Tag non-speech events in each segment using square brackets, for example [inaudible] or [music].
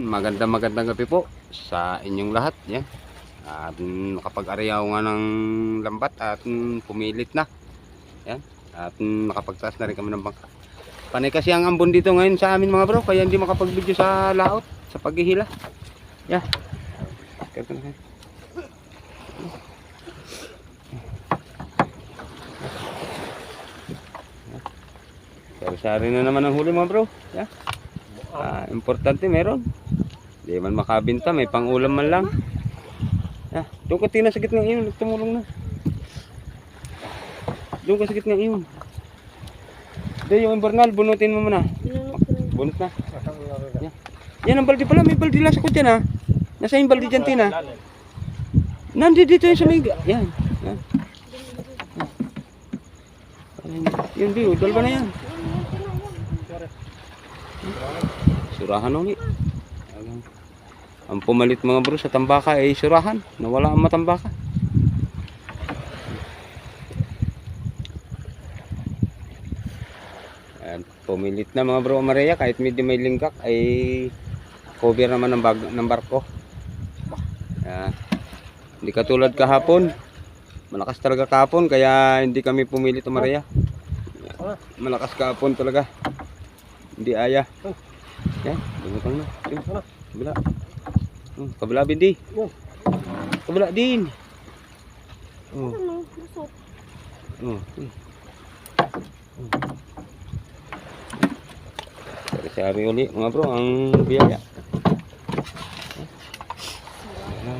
Magandang magandang gabi po sa inyong lahat. Yan. At nakapag-ariyaw nga ng lambat at pumilit na. Yan. At nakapagtaas na rin kami ng bangka. Panay kasi ang ambon dito ngayon sa amin mga bro. Kaya hindi makapag-video sa laot, sa paghihila. Yan. Ganito na na naman ang huli mga bro. Yan. Ah, importante meron. Di man makabinta, may pangulam man lang. Ah, doon ka tina sa gitna iyon, tumulong na. Doon ka sa gitna iyon. Doon yung invernal, bunutin mo muna. Bunot na. Yan. Yan ang balde pala, may balde lang sa kutyan ha. Nasa yung balde dyan tina. Nandi dito yung sa may... Yan. Yan. Yan. Yun, Dio, dalawa na yan. Surahan ulit. Ang pumalit mga bro sa tambaka ay surahan. Nawala ang matambaka. Ayan, pumilit na mga bro Maria kahit medyo may linggak ay cover naman ng, bag, ng barko. Ayan. Hindi katulad kahapon. Malakas talaga kahapon kaya hindi kami pumilit Maria. Malakas kahapon talaga. Hindi aya. Yan, lumutang na. Yun, kabila. Hmm, kabila bindi. Kabila din. Oh, Ano? Busot. oh. hmm. Sari-sari uli mga bro ang biyaya. Ah, ba na?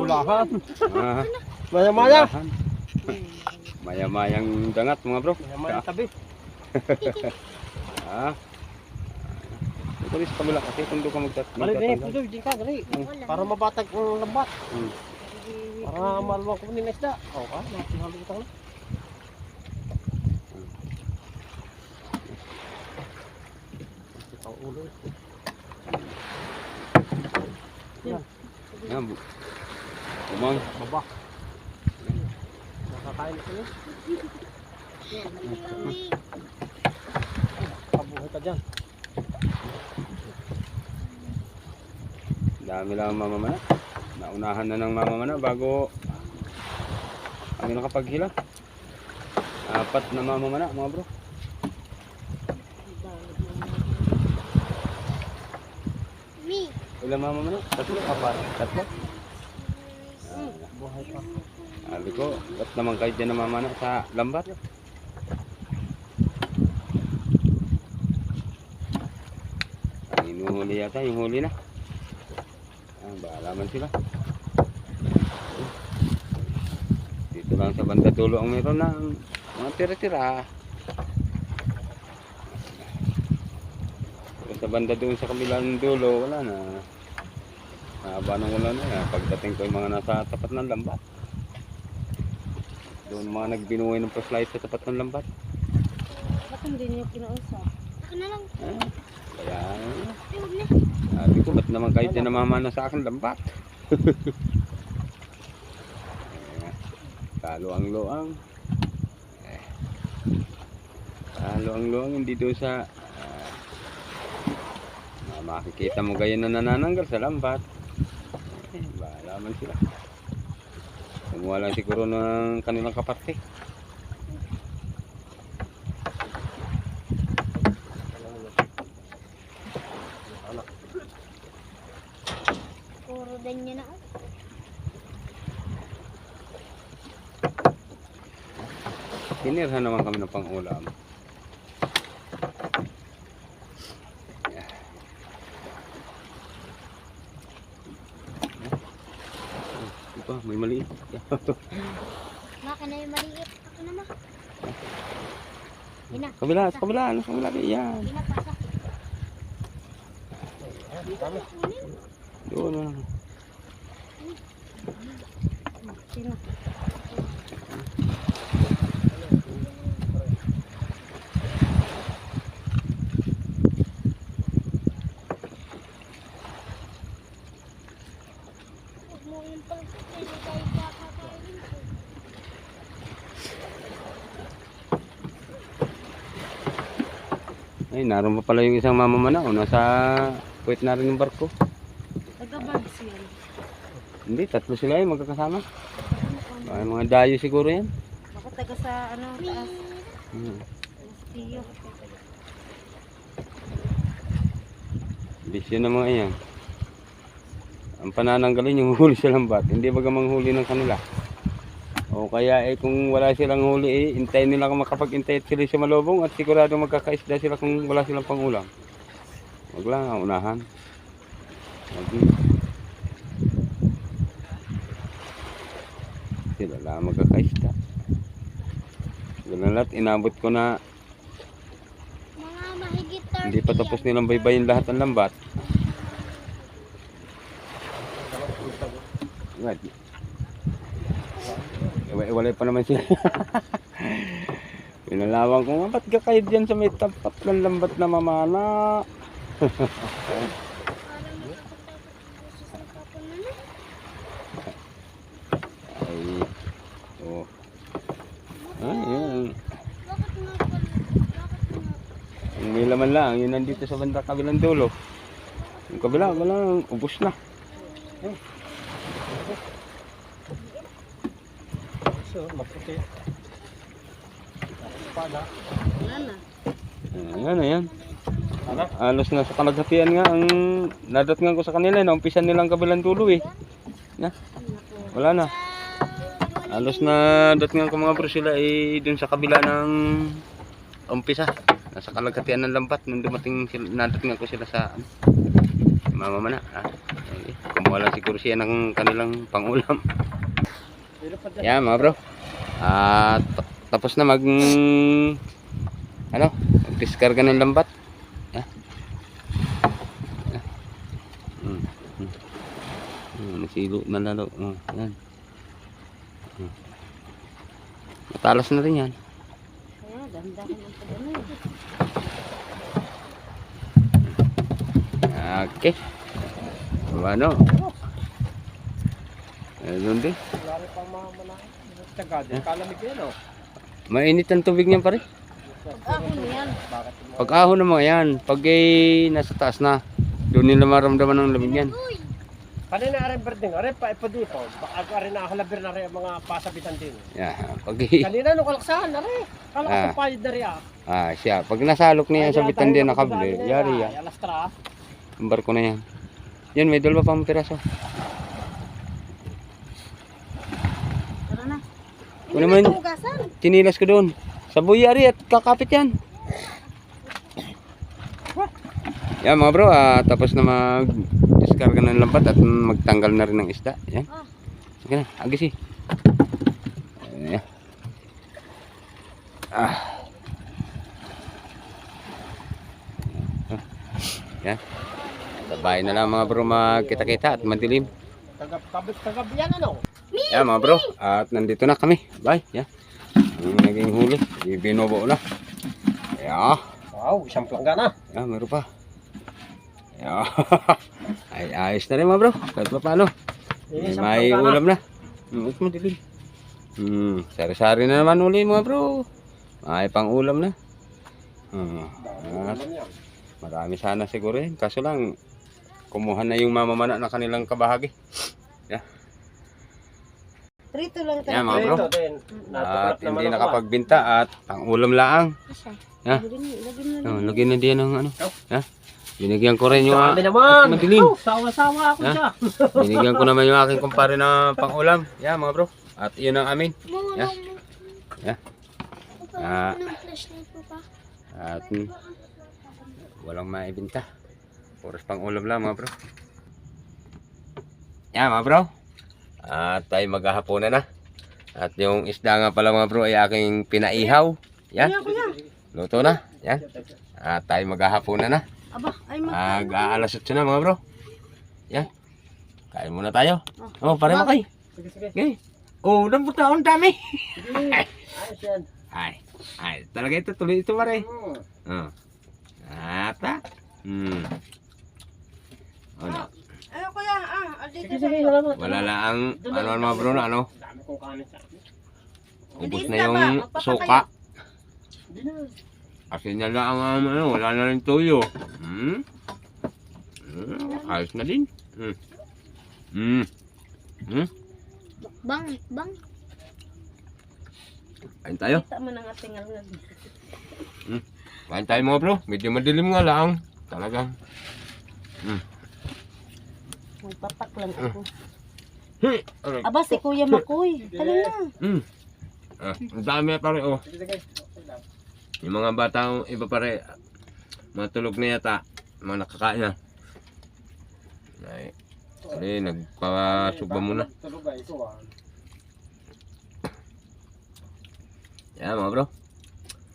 Ulahan. Maya-maya. Maya-mayang dangat mga bro. Maya-maya tabi. [laughs] Ito rin sa kabila kasi kung doon ka magtat Dali, dali, magtatanggal. puso, di ka, dali. Para mabatag ang lambat. Hmm. Para maluwag ko ng isda. Oo ka, nakinalo kita na. Ulo. Yan. bu- Umang. Baba. Nakakain ito niya. Kabuhay ka dyan. Dami lang ang mamamana. Naunahan na ng mamamana bago kami nakapaghila. Apat na mamamana mga bro. Mi. Ilang mamamana? Tatlo? Apat? Tatlo? Buhay pa. Sabi ko, ba't naman kayo dyan namamana sa lambat? Ang inuhuli yata, yung huli na. Ah, bahala man sila. Dito lang sa banda dulo ang meron na mga tira-tira. Sa banda doon sa kabilang dulo, wala na. Haba nang wala na yan. Pagdating ko yung mga nasa tapat ng lambat. Doon mga nagbinuhay ng flashlight sa tapat ng lambat. Ba't hindi niyo kinausap? Ako na lang. Ah, kaya, Ay, huwag na. sabi ko, ba't naman kayo din namamana sa akin lambat? [laughs] Talo ang loang. Eh, Talo ang loang, hindi doon sa... ah, na makikita mo gayon na nanananggal sa lambat. Eh, bahala man sila. Kumuha lang siguro ng kanilang kaparte. Puro ganyan na. oh. Tinirhan naman kami ng pang-ulam. Yeah. Ito, may maliit. Maka na yung maliit. Ako na ma. Ina. kabila, sa kabila, ano, kabila. Yan. Ina, pasa. Doon, ano. Sino? Ay, naroon pa pala yung isang mamamana. O, nasa puwet na rin yung barko. Taga-bags yan. Hindi, tatlo sila yung magkakasama. Ay, mga dayo siguro yan. Ako taga sa ano, taas. Hmm. Tiyo. Bisyo na mga yan. Ang panananggalin yung [laughs] huli sa lambat. Hindi baga manghuli ng kanila. O kaya eh kung wala silang huli eh, hintayin nila kung makapag-intay sila sa malubong at sigurado magkakaisda sila kung wala silang pangulam. Wag lang, ang unahan. Yun. Sila lang magkakaisda. Ganun lahat, inabot ko na hindi pa tapos nilang baybayin lahat ng lambat. Right. Iwa- Iwalay pa naman sila. [laughs] Pinalawan ko nga, ba't ka kayo dyan sa may tapat ng lambat na mamana? [laughs] Ay, oh. Ay, yun. Ang may laman lang, yun nandito sa banda kabilang dulo. Yung kabila, wala, ubos na. So, maputi. Pada. Wala na. Ayan, ayan. Ano? Alos na sa kanaghatian nga ang nadatngan ko sa kanila, naumpisan nilang kabilang dulo eh. Na, wala na. Alos na datngan ko mga bro sila eh dun sa kabila ng umpisa. Nasa kalaghatian ng lambat nung dumating sila, nadatngan ko sila sa ano, mamamana. Ah, eh, kumuha lang siguro siya ng kanilang pangulam. Yan mga bro. At tapos na mag ano, mag-discarga ng lambat. Yan. Yan. Hmm. Hmm. Hmm, nasilo na lalo. Oh, yan. Hmm. Matalas na rin yan. Kaya, dahan-dahan ang pag-ano. Okay. So, ano? Ayun din. Wala rin pang mga malaki. Taga, di kalamig yan, oh. Mainit ang tubig niyan pare. Ako na yan. Bakit yung mga... Yan, pag eh, nasa taas na, doon nila maramdaman ng lamig yan. Kanina rin berding, rin pa ipadipo. Baka rin nakalabir na rin ang mga pasabitan din. Yeah, pag eh, Kanina nung kalaksahan na rin. Kala ko Ah. sa payod na rin ah. ah, siya, pag nasalok niya sa bitan din nakabili, yari yan. Alas tra. Ang barko na yan. Yan, may dalawa pang piraso. Tara na. Kung naman, tinilas ko doon. Sa buyari at kakapit yan. Yan mga bro, ah, tapos na mag-discarga ng lambat at magtanggal na rin ng isda. Yan. Ah. Sige na, agis eh. Ayan. Ah. Yan. Sabay na lang mga bro magkita-kita at madilim. Tagab, kabit, tagab yan ano. Yan mga bro, at nandito na kami. Bye. Yan. Yung naging huli, binobo na. Yeah. Wow, isang plangga na. Yan, meron pa. Yeah. [laughs] Ay, ayos na rin mga bro. Kahit pa paano. May, may na. ulam na. Hmm, mas madilim. Hmm, sari-sari na naman uli mga bro. May pang ulam na. Hmm. At marami sana siguro yun. Kaso lang, kumuha na yung mamamana ng kanilang kabahagi. Trito lang Yan, mga bro. At hindi ah. nakapagbinta at pang ulam laang. Ha? Oh, lagyan na diyan ng ano. Ha? Binigyan ko rin yung Dami ah, naman. madilim. Oh, sawa-sawa ako siya. [laughs] binigyan ko naman yung aking kumpare na pang-ulam. Yan mga bro. At yun ang amin. Yeah. Yeah. Ah. At mm, walang maibinta. Puros pang-ulam lang mga bro. Yan mga bro. At tayo maghahaponan na. At yung isda nga pala mga bro ay aking pinaihaw. Yan. Luto na. Yan. At tayo maghahaponan na. Aba, ay mag... Mag-aalas 8 na mga bro. Yan. Kain muna tayo. Oh, pare mo kay. Sige, sige. Okay. Oh, nang puta ang dami. [laughs] Ay. Ay, talaga ito tuloy ito pare. Hmm. Oh. Ata. Hmm. Ano? Ay, kuya, ah, dito Sige, sa sige. Salamat. Wala lang ang ano mga bro na ano. Kong kanin sa akin. Ubus na na yung suka. Na. Kasi na lang ang ano, wala na rin tuyo. Hmm? Hmm, ayos na din. Hmm. Hmm. Hmm. Bang, bang. Kain tayo. Kita mo ng ating alunag. Kain tayo mga bro. Medyo madilim nga lang. Talagang. Magpapak lang ako. Hmm. Aray. Aba, si Kuya Makoy. Tala na. Hmm. Ah, ang dami pare oh. Yung mga batang iba pare, matulog na yata. Mga nakakain na. Ay, Ay, nagpasugba muna. Tulog ah. Yan mga bro.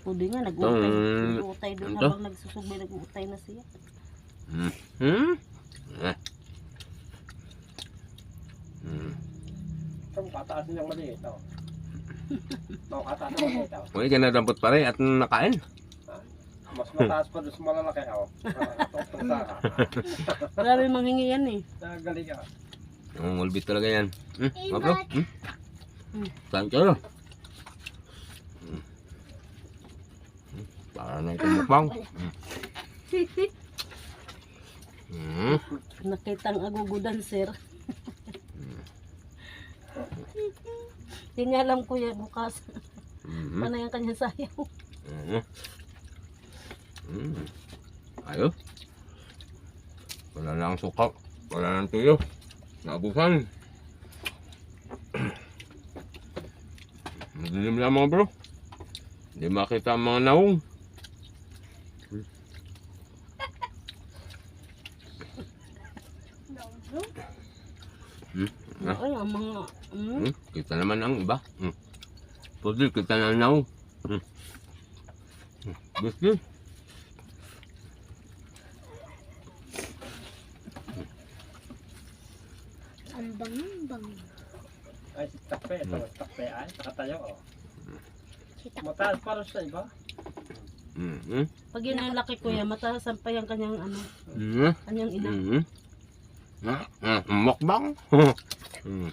Pwede nga, nag-utay. Nag-utay doon habang nagsusubay, nag-utay na siya. Hmm. Hmm? Ah. Ito, kataas niyang maliit. Oh. [laughs] Ito, kataas ng maliit. Oh. Uy, kinadampot pare at nakain. Mas mataas pa doon sa malalaki. Oh. Ito, ito, saka. Marami manghingi yan eh. Nagaling ka. Ang ulbit talaga yan. Hmm? Mga bro? Hmm? Hmm. Saan kayo? Hmm. Hmm. Para na itong mukbang. [laughs] Hmm. Hmm. Nakitang agugudan, sir. Hindi niya alam kuya bukas. Hmm. Ano yung kanyang sayaw? Hmm. Hmm. Ayos. Wala na ang suka. Wala na ang tuyo. Naubusan. [clears throat] Madilim lang mga bro. Hindi makita ang mga naong. [laughs] Ah. Ay, ang mga... Mm, Hmm? Kita naman ang iba. Hmm. Pwede kita na naong. Hmm. Hmm. Gusto. ang bang-bang. Ay, si takpe. Ito, takpe ay. Nakatayo. Oh. Mataas pa rin sa iba. Hmm. Hmm. Pag yun ang laki kuya, mataas pa yung kanyang ano, Hmm. kanyang ina. Hmm. Mukbang. hmm.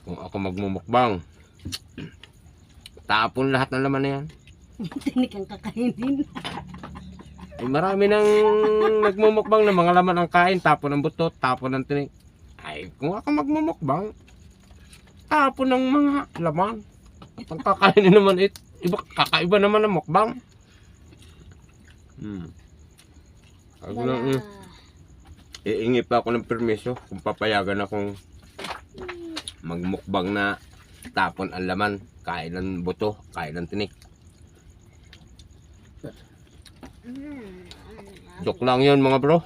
Kung ako magmumukbang, tapon lahat ng laman na yan. Tinik ang kakainin. Eh, marami nang nagmumukbang ng mga laman ang kain, tapon ng buto, tapon ng tinik. Ay, kung ako magmumukbang, tapon ng mga laman. Ang kakainin naman it, iba, kakaiba naman ng mukbang. Hmm. Ako lang, eh, iingi pa ako ng permiso kung papayagan akong magmukbang na tapon ang laman, kain ng buto, kain ng tinik. Joke lang yun mga bro.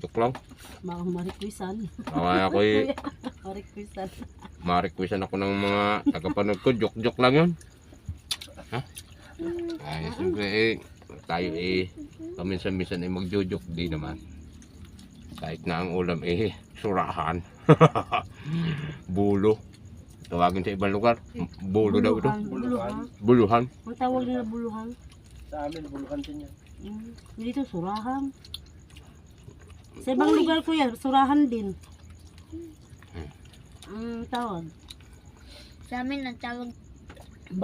Joke lang. Mga marikwisan. Kaya ako'y [laughs] Marikwisan. ma-requestan ako ng mga tagapanood ko. Joke-joke lang yun. Ha? Ay, siyempre eh, tayo eh, paminsan-minsan eh magjo-joke di naman. Kahit na ang ulam eh, surahan. [laughs] Bulo. Tawagin sa ibang lugar. Bulo daw ito. Buluhan. Buluhan. Tawag nila buluhan. Sa amin, buluhan din yan. Mm. Dito, surahan. Sa ibang lugar kuya, surahan din. Ang tawag. Sa amin ang tawag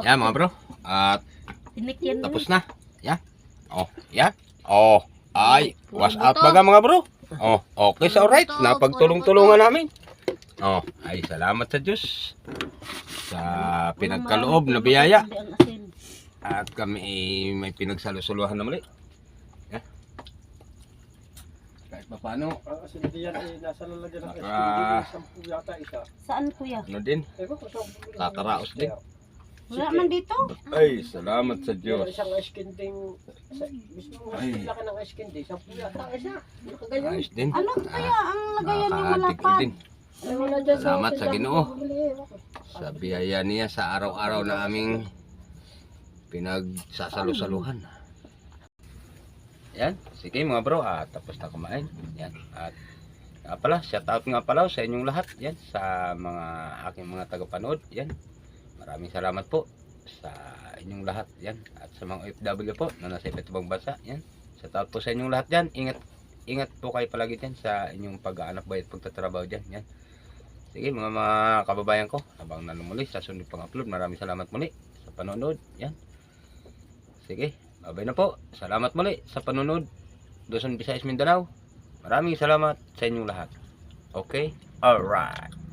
Yan mga bro. At yan. Tapos na. Yan. Oh, yan. Oh, ay, wash out baga mga bro. Oh, okay sa alright. Napagtulong-tulungan namin. Oh, ay salamat sa Diyos sa pinagkaloob na biyaya at kami eh, may pinagsalusuluhan na muli. Yan. Kahit pa paano, Ang asin diyan eh, nasa lalagyan ng SPD. Sampu yata isa. Saan kuya? ano din? Kakaraos din. Wala man dito. ay salamat sa Diyos. isang mismo Ay. laki ng iskindi, sampu yata ang isa. Nakaganyan. Ayos din. Ano kaya ang lagayan yung Nakakatik malapad? din. Ay, wala dyan Salamat sa Ginoo. bumili. sa biyaya niya sa araw-araw na aming pinagsasalusaluhan. Yan, sige mga bro, ah, tapos na kumain. Yan, at nga pala, shout out nga pala sa inyong lahat. Yan, sa mga aking mga tagapanood. Yan, maraming salamat po sa inyong lahat. Yan, at sa mga OFW po na nasa iba't ibang bansa. Yan, shout out po sa inyong lahat yan. Ingat, ingat po kayo palagi dyan sa inyong pag-aanap bayad pagtatrabaho dyan. Yan. Sige mga mga kababayan ko, habang nanumuli sa sunod pang upload, maraming salamat muli sa panonood. Yan. Sige, babay na po. Salamat muli sa panonood. Luzon, Visayas, Mindanao. Maraming salamat sa inyong lahat. Okay? Alright.